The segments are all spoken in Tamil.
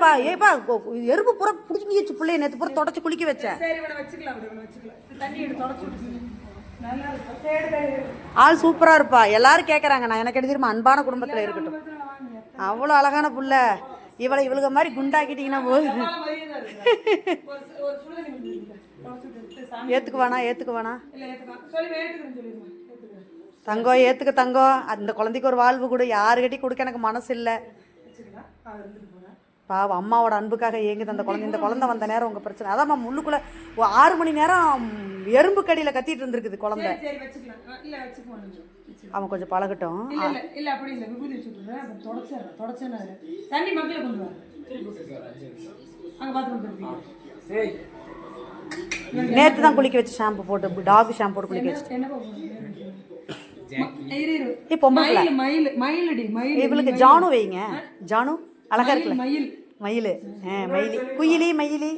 ஏப்பா கொ- எறும்பு புற பிடிச்சி வச்சு பிள்ளைய நேற்று புற தொடச்சி குளிக்க வச்சேன் ஆள் சூப்பரா இருப்பா. எல்லாரும் கேக்குறாங்க நான் எனக்கு தெரியுமா அன்பான குடும்பத்துல இருக்கட்டும். அவ்வளோ அழகான புள்ள. இவளை இவளுக மாதிரி குண்டாக்கிட்டீங்கன்னா ஏத்துக்கிறேன்னு சொல்லிடுமா ஏத்துக்கிறேன் தங்கம் ஏத்துக்க தங்கம் அந்த குழந்தைக்கு ஒரு வாழ்வு கொடு. யாருக்கிட்டையும் கொடுக்க எனக்கு மனசு இல்லை. பாவம் அம்மாவோட அன்புக்காக ஏங்குது அந்த குழந்தை இந்த குழந்தை வந்த நேரம் உங்க பிரச்சனை. அதான் முள்ளுக்குள்ள ஒரு ஆறு மணி நேரம் எறும்பு கடியில கத்திட்டு இருந்திருக்குது குழந்தை. அவன் கொஞ்சம் பழகட்டும். இல்ல இல்ல இல்ல அப்படி இல்ல. விபூதி வச்சு விட்டுறேன் அப்புறம் தொடச்சிடுறேன். தொடச்சேன்னா தண்ணி மக்கில கொண்டு வா. அங்க நேற்று தான் குளிக்க வச்சு ஷாம்பு போட்டு டாக் ஷாம்பு போட்டு குளிக்க வச்சு பொம்பளை மயில் மயில் மயிலடி மயில் இவளுக்கு ஜானு வைங்க. ஜானு அழகா இருக்குல்ல. மயில். மயில். ஆ மயிலி. குயிலி மயிலி.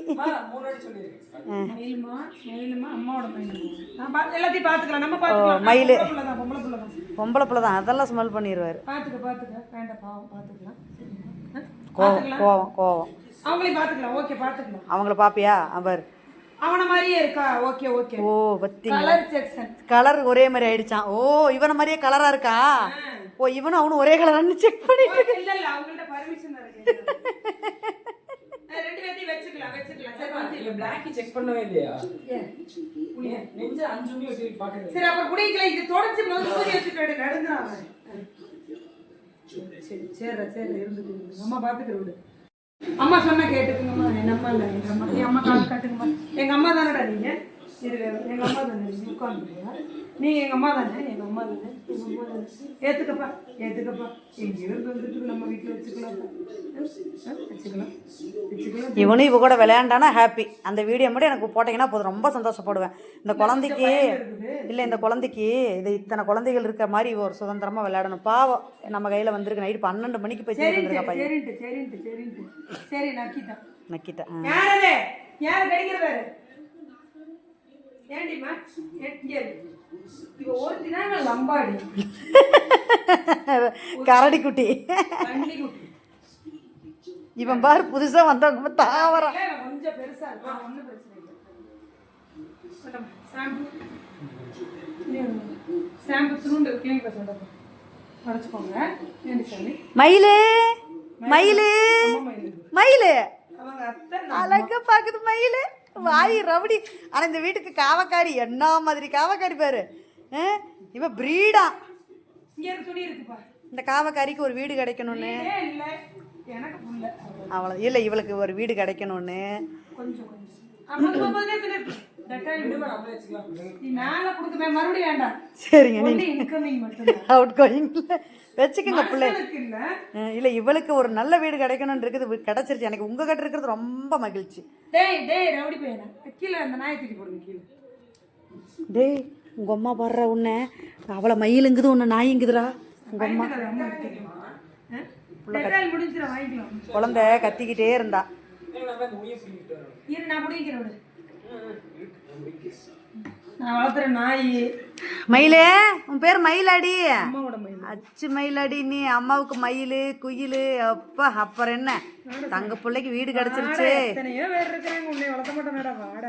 மயிலுமா? மயிலுமா? அம்மாவோட மயில் நான் பா- எல்லாத்தையும் பாத்துக்கலாம். நம்ம பாத்துக்கலாம். மயிலு. பொம்பளை புள்ள தான், அதெல்லாம் ஸ்மெல் பண்ணிடுவாரு? கோவம் பாத்துக்கலாம். கோவம் கோவம். அவங்களையும் பாத்துக்கலாம். ஓகே பாத்துக்கலாம். அவங்கள பாப்பியா? அவர். அவன மாதிரியே இருக்கா? Okay okay. ஓ பத்திங்களா? கலர் செக்ஷன் கலர் ஒரே மாதிரி ஆயிடுச்சான் ஓ இவனை மாதிரியே கலரா இருக்கா? ஓ இவனும் அவனும் ஒரே கலரான்னு செக் பண்ணிட்டு இல்ல இல்ல. அவங்கள்ட்ட பர்மிஷன் ரெண்டு பேத்தையும் வச்சுக்கலாம் வச்சுக்கலாம். பிளாக்கி செக் பண்ணவே இல்லையா? நெஞ்ச அஞ்சு மணி வச்சு சரி அப்புறம் குடிக்கல இது தொடச்சு முதல்ல ஊதி வச்சுட்டு அவன். சரி சரி சரி. அம்மா பாத்துக்கிற விடு. அம்மா சொன்னா கேட்டுக்குங்கம்மா. என் அம்மா இல்ல எங்க அம்மா என் அம்மா கால் காட்டுங்கம்மா. எங்க அம்மா தானடா நீங்க? இரு எங்க அம்மா தானே? உட்காந்துருக்கீங்க நீங்க எங்க அம்மா தானே? எங்க அம்மா தானே? எங்க அம்மா தானே? ஏத்துக்கப்பா ஏத்துக்கப்பா. எங்க இருந்து வந்துட்டு நம்ம வீட்டுல வச்சுக்கலாம். வச்சுக்கலாம். வச்சுக்கலாம். இவனும் இவ கூட விளையாண்டானா ஹாப்பி அந்த வீடியோ மட்டும் எனக்கு போட்டீங்கன்னா போதும். ரொம்ப சந்தோஷப்படுவேன். இந்த குழந்தைக்கு இல்லை இந்த குழந்தைக்கு இது இத்தனை குழந்தைகள் இருக்க மாதிரி ஒரு சுதந்திரமா விளையாடணும். பாவம். நம்ம கையில வந்திருக்கு. நைட்டு பன்னெண்டு மணிக்கு போய் சேர்ந்துருக்கா பையன் சரின்ட்டு சரின்ட்டு சரின்ட்டு. சரி நக்கிட்டான் நக்கிட்டேன் யாரு ஏண்டிமா. இவ லம்பாடி. கரடி குட்டி இவன் பாரு புதுசா வந்தவங்க தாவரம். கொஞ்சம் பெருசா இருக்கா? ஒண்ணும் பிரச்சனை இல்லை. ஷாம்பு ஷாம்பு உடச்சுக்கோங்க ஏண்டி மயிலு மயிலு. மயில். மயிலு. அவங்க அத்தை அழகா பாக்குது மயிலு. வாய் ரவுடி. ஆனா இந்த வீட்டுக்கு காவக்காரி என்ன மாதிரி காவக்காரி பாரு. ஆ? இவ பிரீடா இந்த காவக்காரிக்கு ஒரு வீடு கிடைக்கணும்னு. அவள இல்லை. இவளுக்கு ஒரு வீடு கிடைக்கணும்னு. சரிங்க அவுட் கோயிங்ல வச்சுக்கோங்க பிள்ளை. இல்ல. இவளுக்கு ஒரு நல்ல வீடு கிடைக்கணும்னு இருக்குது கிடைச்சிருச்சு. எனக்கு உங்க கிட்ட இருக்கிறது ரொம்ப மகிழ்ச்சி. டேய் டேய் ரவுடி பையனா. கீழே அந்த நாயை தூக்கி போடுங்க கீழே. டேய் உங்க அம்மா பாடுற உன்னை அவளை மயிலுங்குது உன்னை நாய்ங்குதுடா. உங்க அம்மா. குழந்தை கத்திக்கிட்டே இருந்தா. இரு நான் பிடிக்கிறேன் விடு. நான் வளர்த்துற நாய். மயிலே உன் பேர் மயிலாடி. அம்மாவோட மயில். அச்சு மயிலாடி நீ அம்மாவுக்கு மயில் குயில் அப்பா அப்புறம் என்ன? தங்க பிள்ளைக்கு வீடு கிடைச்சிருச்சு. எத்தனையோ பேர் இருக்கிறாங்க உன்னை வளர்த்த மாட்டேனடா வாட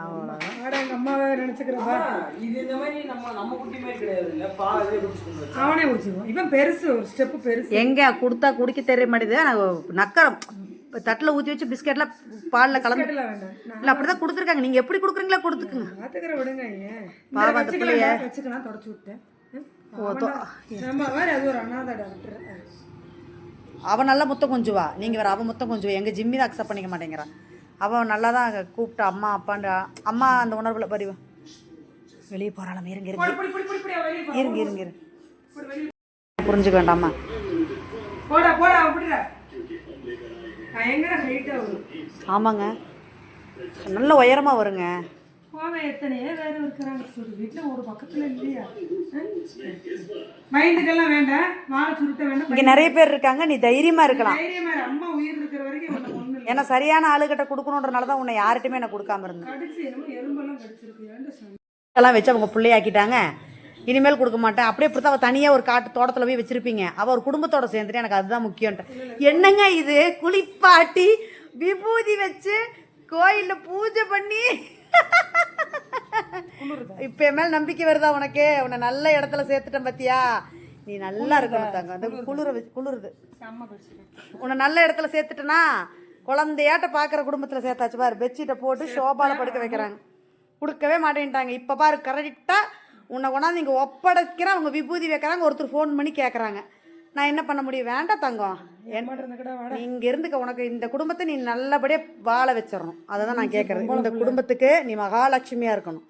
அவ்வளோதான் வாட எங்க அம்மாவே நினைச்சுக்கிறப்பா இது இந்த மாதிரி நம்ம நம்ம குட்டி மாதிரி கிடையாது இல்ல பால் குடிச்சுக்கணும் அவனே குடிச்சுக்குவான். இவன் பெருசு ஒரு ஸ்டெப்பு பெருசு. எங்க கொடுத்தா குடிக்க தெரிய மாட்டேது நான் நக்கரம். தட்டில் ஊற்றி வச்சு பிஸ்கெட்லாம் பாலில் கலந்து இல்லை அப்படி தான் கொடுத்துருக்காங்க. நீங்கள் எப்படி கொடுக்குறீங்களா கொடுத்துக்குங்க. பாத்துக்கிற விடுங்க பாவம் அந்த வச்சுக்கலாம் வச்சுக்கலாம் தொடச்சு விட்டேன். அவன் நல்லா முத்தம் கொஞ்சுவா. நீங்கள் வேறு அவன் முத்தம் கொஞ்சுவா. எங்கள் ஜிம்மி தான் அக்செப்ட் பண்ணிக்க மாட்டேங்கிறான் அவன் நல்லா தான் கூப்பிட்டா. அம்மா அப்பான்ற அம்மா அந்த உணர்வில் பரிவா வெளியே போகிறாளாம் இருங்க இருங்க. இருங்க இருங்க புரிஞ்சுக்க வேண்டாமா? போடா போடா பயங்கர ஹைட்டா வரும். ஆமாங்க. நல்ல உயரமாக வருங்க. போவேன் எத்தனையோ வேற இருக்கிறாங்க. சொல்லு வீட்டுல ஒரு பக்கத்துல இல்லையா? மைண்டுக்கெல்லாம் வேண்டாம். வாழை சுருட்ட வேண்டாம். இங்கே நிறைய பேர் இருக்காங்க. நீ தைரியமாக இருக்கலாம். தைரியமா இரு. அம்மா உயிர் இருக்கிற வரைக்கும் ஏன்னா சரியான ஆளுகிட்ட கொடுக்கணுன்றனால தான் உன்னை யார்கிட்டயுமே நான் கொடுக்காம இருந்தேன். கடிச்சு கடிச்சிருக்கு. எல்லாம் வச்சு அவங்க பிள்ளையாக்கிட்டாங்க. இனிமேல் கொடுக்க மாட்டேன். அப்படியே இப்படி அவள் தனியாக ஒரு காட்டு தோட்டத்தில் போய் வச்சிருப்பீங்க. அவள் ஒரு குடும்பத்தோட சேர்ந்துட்டு எனக்கு அதுதான் முக்கியம்ன்ட்டு. என்னங்க இது? குளிப்பாட்டி விபூதி வச்சு கோயிலில் பூஜை பண்ணி. இப்போ என் மேல் நம்பிக்கை வருதா உனக்கு? உன்னை நல்ல இடத்துல சேர்த்துட்டேன் பார்த்தியா நீ நல்லா இருக்கணும் தாங்க. அந்த குளிர குளிருது. உன்னை நல்ல இடத்துல சேர்த்துட்டனா? குழந்தையாட்ட பார்க்குற குடும்பத்தில் சேர்த்தாச்சு பாரு. பெட்ஷீட்டை போட்டு ஷோபால படுக்க வைக்கிறாங்க. கொடுக்கவே மாட்டேன்ட்டாங்க. இப்போ பாரு கரெக்டாக உன்னை கொண்டாந்து இங்கே ஒப்படைக்கிறேன் அவங்க விபூதி வைக்கிறாங்க ஒருத்தர் ஃபோன் பண்ணி கேட்குறாங்க நான் என்ன பண்ண முடியும்? வேண்டாம் தங்கம். இங்கே இருந்துக்க உனக்கு இந்த குடும்பத்தை நீ நல்லபடியாக வாழ வச்சிடணும். அதை தான் நான் கேட்குறது இந்த குடும்பத்துக்கு நீ மகாலட்சுமியாக இருக்கணும்.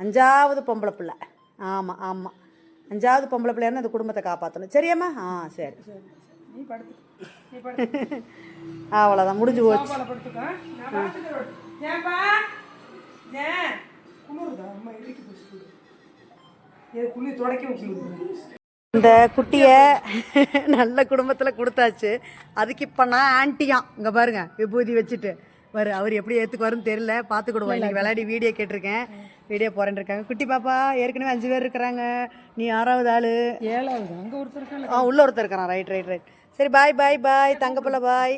அஞ்சாவது பொம்பளை பிள்ளை. ஆமாம் ஆமாம் அஞ்சாவது பொம்பளை பிள்ளையாருந்து இந்த குடும்பத்தை காப்பாற்றணும் சரியாம்மா? ஆ சரி. அவ்வளோதான் முடிஞ்சு போச்சு. ஏன்பா? ஏன்? குளிருதா? அம்மா இடுக்கி போச்சு இந்த குட்டியை நல்ல குடும்பத்தில் கொடுத்தாச்சு. அதுக்கு இப்போ நான் ஆன்ட்டியாம் இங்கே பாருங்க விபூதி வச்சுட்டு. வரு அவர் எப்படி ஏற்றுக்குவாருன்னு தெரியல. பார்த்துக்கிடுவோம் இன்னைக்கு விளையாடி வீடியோ கேட்டிருக்கேன். வீடியோ போறேன்னு இருக்காங்க. குட்டி பாப்பா ஏற்கனவே அஞ்சு பேர் இருக்கிறாங்க. நீ ஆறாவது ஆள். ஏழாவது அங்கே ஒருத்தர் ஆ உள்ள ஒருத்தர் இருக்கிறான் ரைட் ரைட் ரைட் சரி பாய் பாய் பாய் தங்கப்பிள்ள பாய்